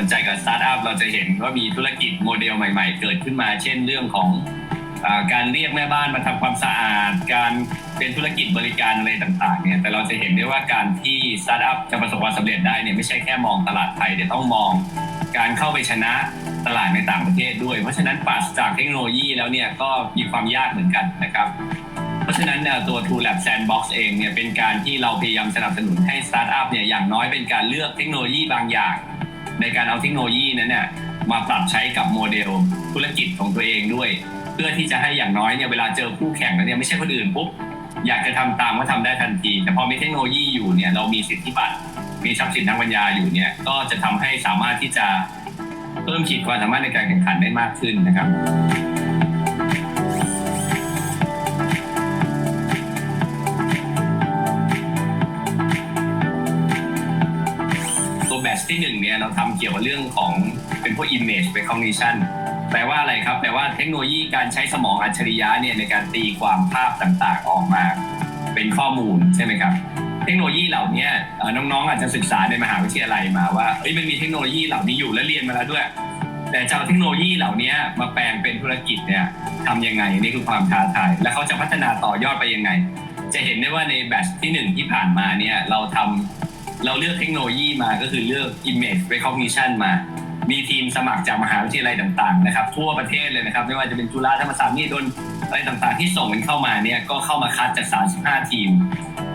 สนใจกับสตาร์ทอัพเราจะเห็นว่ามีธุรกิจโมเดลใหม่ ๆ เกิดขึ้นมา เช่นเรื่องของอาการเรียกแม่บ้านมาทำความสะอาด การเป็นธุรกิจบริการอะไรต่างๆเนี่ยแต่เราจะเห็นได้ว่าการที่สตาร์ทอัพจะประสบความสำเร็จได้เนี่ยไม่ใช่แค่มองตลาดไทยแต่ต้องมองการเข้าไปชนะตลาดในต่างประเทศด้วย เพราะฉะนั้นปราศจากเทคโนโลยีแล้วเนี่ยก็มีความยากเหมือนกันนะครับ เพราะฉะนั้นเนี่ยตัว True Lab Sandbox เองเนี่ยเป็นการที่เราพยายามสนับสนุนให้สตาร์ทอัพเนี่ยอย่างน้อยเป็นการเลือกเทคโนโลยีบางอย่าง ในการเอาเทคโนโลยีนั้นเนี่ยมาปรับใช้กับโมเดลธุรกิจของตัวเองด้วย เพื่อที่จะให้อย่างน้อยเนี่ยเวลาเจอคู่แข่งแล้วเนี่ยไม่ใช่คนอื่นปุ๊บอยากจะทำตามก็ทำได้ทันที แต่พอมีเทคโนโลยีอยู่เนี่ยเรามีสิทธิบัตรมีทรัพย์สินทางปัญญาอยู่เนี่ยก็จะทำให้สามารถที่จะเพิ่มขีดความสามารถในการแข่งขันได้มากขึ้นนะครับ แบตที่หนึ่งเนี่ยเราทำเกี่ยวกับเรื่องของเป็นพวก image recognition แปลว่าอะไรครับ แปลว่าเทคโนโลยีการใช้สมองอัจฉริยะเนี่ยในการตีความภาพต่างๆออกมา เป็นข้อมูลใช่ไหมครับ เทคโนโลยีเหล่านี้น้องๆอาจจะศึกษาในมหาวิทยาลัยมาว่าเอ้ยมันมีเทคโนโลยีเหล่านี้อยู่และเรียนมาแล้วด้วย แต่จะเอาเทคโนโลยีเหล่านี้มาแปลงเป็นธุรกิจเนี่ยทำยังไงนี่คือความท้าทาย และเขาจะพัฒนาต่อยอดไปยังไง จะเห็นได้ว่าในแบทที่หนึ่งที่ผ่านมาเนี่ยเราทำ เราเลือกเทคโนโลยีมาก็คือเลือก image recognition มา มีทีมสมัครจากมหาวิทยาลัยต่างๆนะครับทั่วประเทศเลยนะครับ ไม่ว่าจะเป็นจุฬาธรรมศาสตร์นี่ดนอะไรต่างๆ ที่ส่งกันเข้ามาเนี่ยก็เข้ามาคัดจาก 35 ทีม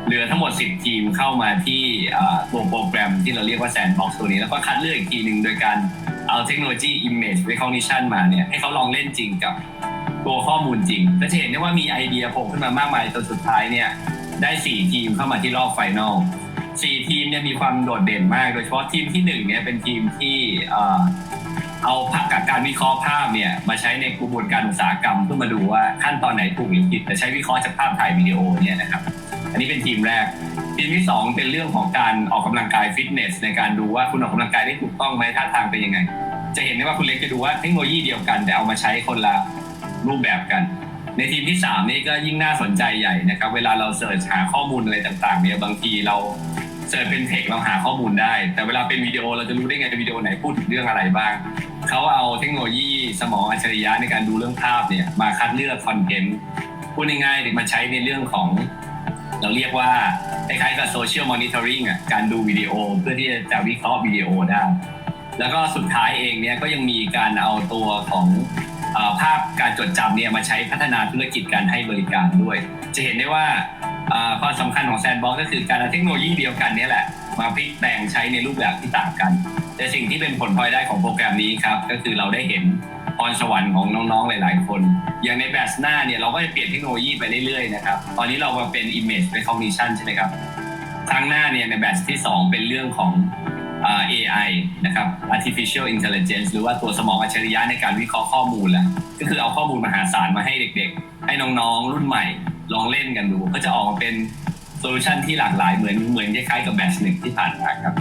เหลือทั้งหมด 10 ทีมเข้ามาที่ตัวโปรแกรมที่เราเรียกว่า Sandbox ตัวนี้ แล้วก็คัดเลือกอีกทีหนึ่งโดยการเอาเทคโนโลยี image recognition มาเนี่ยให้เขาลองเล่นจริงกับตัวข้อมูลจริงก็จะเห็นได้ว่ามีไอเดียโผล่ขึ้นมามากมายจนสุดท้ายเนี่ยได้ 4 ทีมเข้ามาที่รอบไฟนอล สี่ทีมเนี่ยมีความโดดเด่นมาก โดยเฉพาะทีมที่หนึ่งเนี่ยเป็นทีมที่เอาผักกับการวิเคราะห์ภาพเนี่ยมาใช้ในกระบวนการอุตสาหกรรมเพื่อมาดูว่าขั้นตอนไหนถูกหรือผิดแต่ใช้วิเคราะห์จากภาพถ่ายวิดีโอเนี่ยนะครับ อันนี้เป็นทีมแรก ทีมที่สองเป็นเรื่องของการออกกำลังกายฟิตเนสในการดูว่าคุณออกกำลังกายได้ถูกต้องไหมท่าทางเป็นยังไง จะเห็นได้ว่าคุณเล็กจะดูว่าเทคโนโลยีเดียวกัน แต่เอามาใช้คนละรูปแบบกัน ในทีมที่สามนี่ก็ยิ่งน่าสนใจใหญ่นะครับ เวลาเราเสิร์ชหาข้อมูลอะไรต่างๆเนี่ยบางทีเรา เสิร์ชเป็นเทคเราหาข้อมูลได้ แต่เวลาเป็นวิดีโอเราจะรู้ได้ไงวิดีโอไหนพูดถึงเรื่องอะไรบ้างเขาเอาเทคโนโลยีสมองอัจฉริยะในการดูเรื่องภาพเนี่ยมาคัดเลือกคอนเทนต์พูดง่ายๆมาใช้ในเรื่องของ เราเรียกว่าคล้ายๆกับโซเชียลมอนิเตอร์ริงอะการดูวิดีโอเพื่อที่จะวิเคราะห์วิดีโอได้ แล้วก็สุดท้ายเองเนี่ยก็ยังมีการเอาตัวของภาพการจดจำเนี่ยมาใช้พัฒนาธุรกิจการให้บริการด้วย จะเห็นได้ว่า ความสำคัญของแซนบ็อกก็คือการเอาเทคโนโลยีเดียวกันนี่แหละ มาพลิกแปลงใช้ในรูปแบบที่ต่างกัน แต่สิ่งที่เป็นผลพลอยได้ของโปรแกรมนี้ครับ ก็คือเราได้เห็นพรสวรรค์ของน้องๆ หลาย ๆ คน อย่างในแบทหน้าเนี่ยเราก็จะเปลี่ยนเทคโนโลยีไปเรื่อยๆ นะครับ ตอนนี้เรามาเป็น image recognition ใช่ไหมครับ ครั้งหน้าเนี่ยในแบทที่ 2 เป็นเรื่องของอ่า AI นะครับ artificial intelligence หรือว่าตัวสมองอัจฉริยะในการวิเคราะห์ข้อมูลแหละก็คือเอาข้อมูลมหาศาลมาให้เด็กๆ ให้น้องๆ รุ่นใหม่ ลองเล่นกันดูก็จะออกมาเป็นโซลูชันที่หลากหลายเหมือนเหมือนคล้ายๆกับแบทหนึ่งที่ผ่านมาครับ